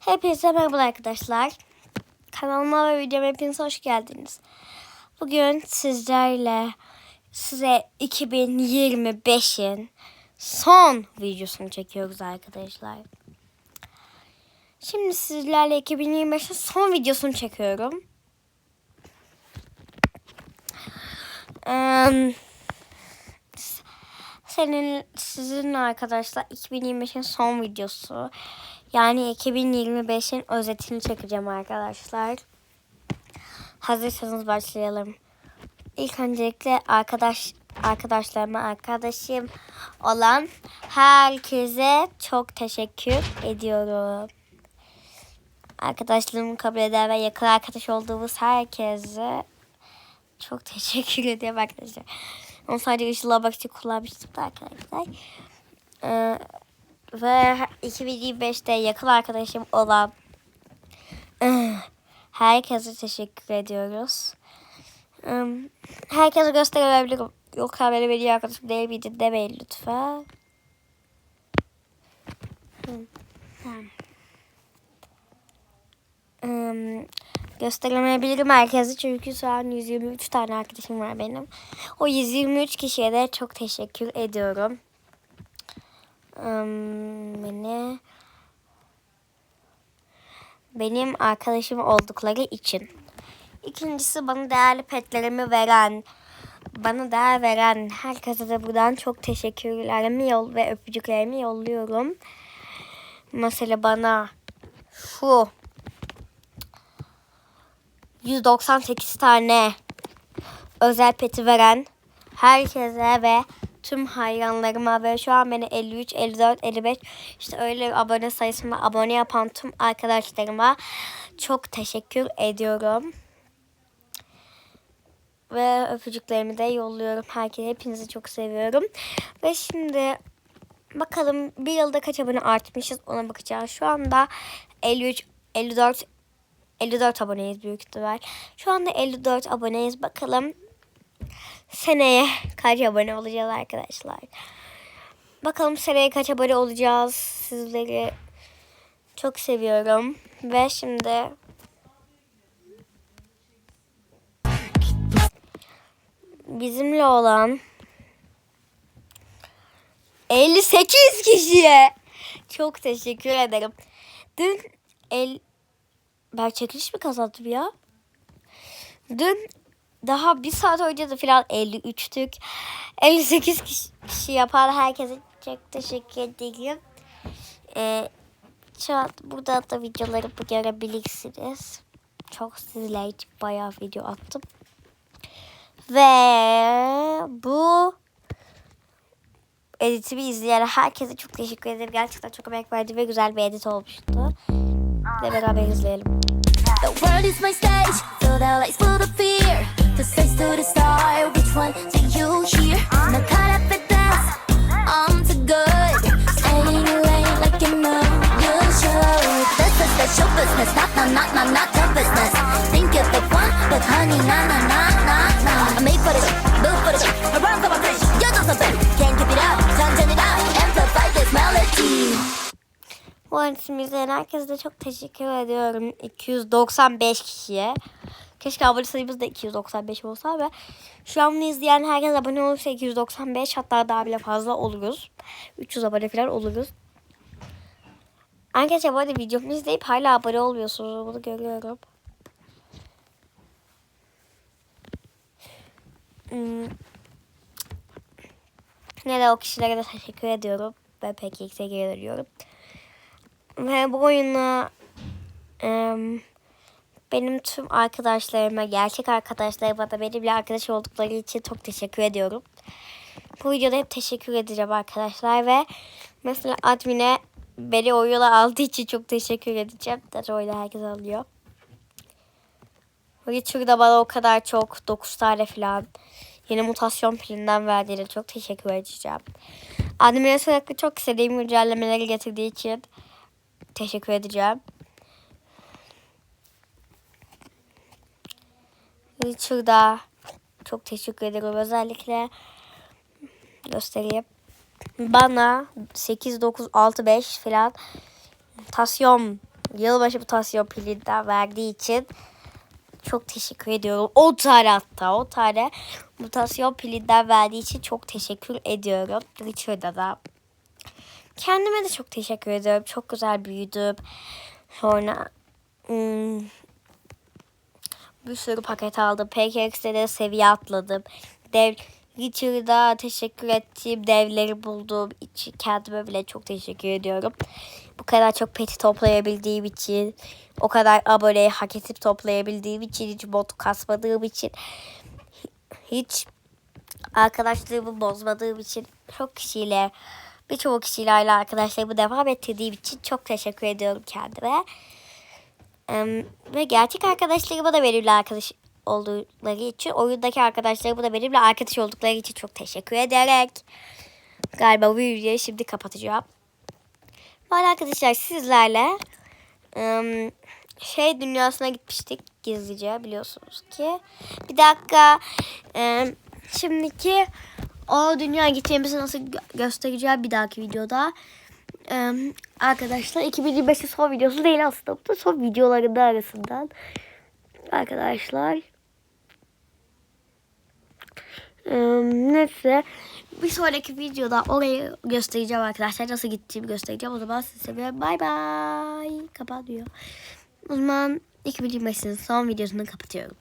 Hepinize merhaba arkadaşlar. Kanalıma ve videoma hepiniz hoş geldiniz. Bugün sizlerle size 2025'in son videosunu çekiyoruz arkadaşlar. Şimdi sizlerle 2025'in son videosunu çekiyorum. Eee senin sizin arkadaşlar 2025'in son videosu. Yani 2025'in özetini çekeceğim arkadaşlar. Hazırsanız başlayalım. İlk öncelikle arkadaş arkadaşlarıma arkadaşım olan herkese çok teşekkür ediyorum. Arkadaşlarımı kabul eden ve yakın arkadaş olduğumuz herkese çok teşekkür ediyorum arkadaşlar. Onu sadece ışığa bak için kullanmıştım da arkadaşlar. Ee, ve 2025'te yakın arkadaşım olan herkese teşekkür ediyoruz. Ee, herkese gösterebilirim. Yok haberi veriyor arkadaşım değil miydi demeyin lütfen. Hı, tamam. Ee, gösteremeyebilirim herkese çünkü şu an 123 tane arkadaşım var benim. O 123 kişiye de çok teşekkür ediyorum. Im, beni benim arkadaşım oldukları için. İkincisi bana değerli petlerimi veren, bana değer veren herkese de buradan çok teşekkürlerimi yol ve öpücüklerimi yolluyorum. Mesela bana şu 198 tane özel peti veren herkese ve tüm hayranlarıma ve şu an beni 53, 54, 55 işte öyle abone sayısına abone yapan tüm arkadaşlarıma çok teşekkür ediyorum. Ve öpücüklerimi de yolluyorum. Herkese hepinizi çok seviyorum. Ve şimdi bakalım bir yılda kaç abone artmışız ona bakacağız. Şu anda 53, 54, 54 aboneyiz büyük ihtimal. Şu anda 54 aboneyiz. Bakalım seneye kaç abone olacağız arkadaşlar. Bakalım seneye kaç abone olacağız. Sizleri çok seviyorum. Ve şimdi bizimle olan 58 kişiye çok teşekkür ederim. Dün el ben çekiliş mi kazandım ya? Dün daha bir saat önce de falan 53'tük. 58 kişi, kişi yapan herkese çok teşekkür ederim. Ee, şu an burada da videoları görebilirsiniz. Çok sizler için bayağı video attım. Ve bu editimi izleyen herkese çok teşekkür ederim. Gerçekten çok emek verdi ve güzel bir edit olmuştu. Ve beraber izleyelim. The world is my stage, so the lights full of fear. Bu izleyen herkese de çok teşekkür ediyorum. 295 kişiye. Keşke abone sayımız da 295 olsa ve şu an bunu izleyen herkes abone olursa 295 hatta daha bile fazla oluruz. 300 abone falan oluruz. Arkadaşlar bu arada videomu izleyip hala abone olmuyorsunuz. Bunu görüyorum. Hmm. Yine o kişilere de teşekkür ediyorum. Ve pek yükseğe geri dönüyorum. Ve bu oyuna em, benim tüm arkadaşlarıma, gerçek arkadaşlarıma da benimle arkadaş oldukları için çok teşekkür ediyorum. Bu videoda hep teşekkür edeceğim arkadaşlar ve mesela admine beni oyuna aldığı için çok teşekkür edeceğim. Zaten oyunu herkes alıyor. Richard da bana o kadar çok 9 tane falan yeni mutasyon pilinden verdiğine çok teşekkür edeceğim. Admine sürekli çok istediğim güncellemeleri getirdiği için teşekkür edeceğim. Richard'a çok teşekkür ederim. Özellikle göstereyim. Bana 8, 9, 6, 5 falan tasyon yılbaşı mutasyon pilinden verdiği için çok teşekkür ediyorum. 10 tane hatta 10 tane mutasyon pilinden verdiği için çok teşekkür ediyorum. Richard'a da. Kendime de çok teşekkür ediyorum. Çok güzel büyüdüm. Sonra hmm, bir sürü paket aldım. PKX'de de seviye atladım. Dev Richard'a teşekkür ettiğim devleri bulduğum için kendime bile çok teşekkür ediyorum. Bu kadar çok peti toplayabildiğim için, o kadar aboneyi hak edip toplayabildiğim için, hiç bot kasmadığım için, hiç arkadaşlığımı bozmadığım için çok kişiyle, birçok kişiyle arkadaşlarımı devam ettirdiğim için çok teşekkür ediyorum kendime. Ve gerçek arkadaşlarıma da benimle arkadaş oldukları için, oyundaki arkadaşlarıma da benimle arkadaş oldukları için çok teşekkür ederek galiba bu videoyu şimdi kapatacağım. Böyle arkadaşlar sizlerle em, şey dünyasına gitmiştik gizlice biliyorsunuz ki. Bir dakika em, şimdiki o dünya gideceğimizi nasıl gö- göstereceğim bir dahaki videoda. Arkadaşlar 2025'in son videosu değil aslında. Bu da son videolarında arasından. Arkadaşlar. Em, neyse. Bir sonraki videoda orayı göstereceğim arkadaşlar. Nasıl gittiğimi göstereceğim. O zaman sizi seviyorum. Bay bay. Kapanıyor. O zaman 2025'in son videosunu kapatıyorum.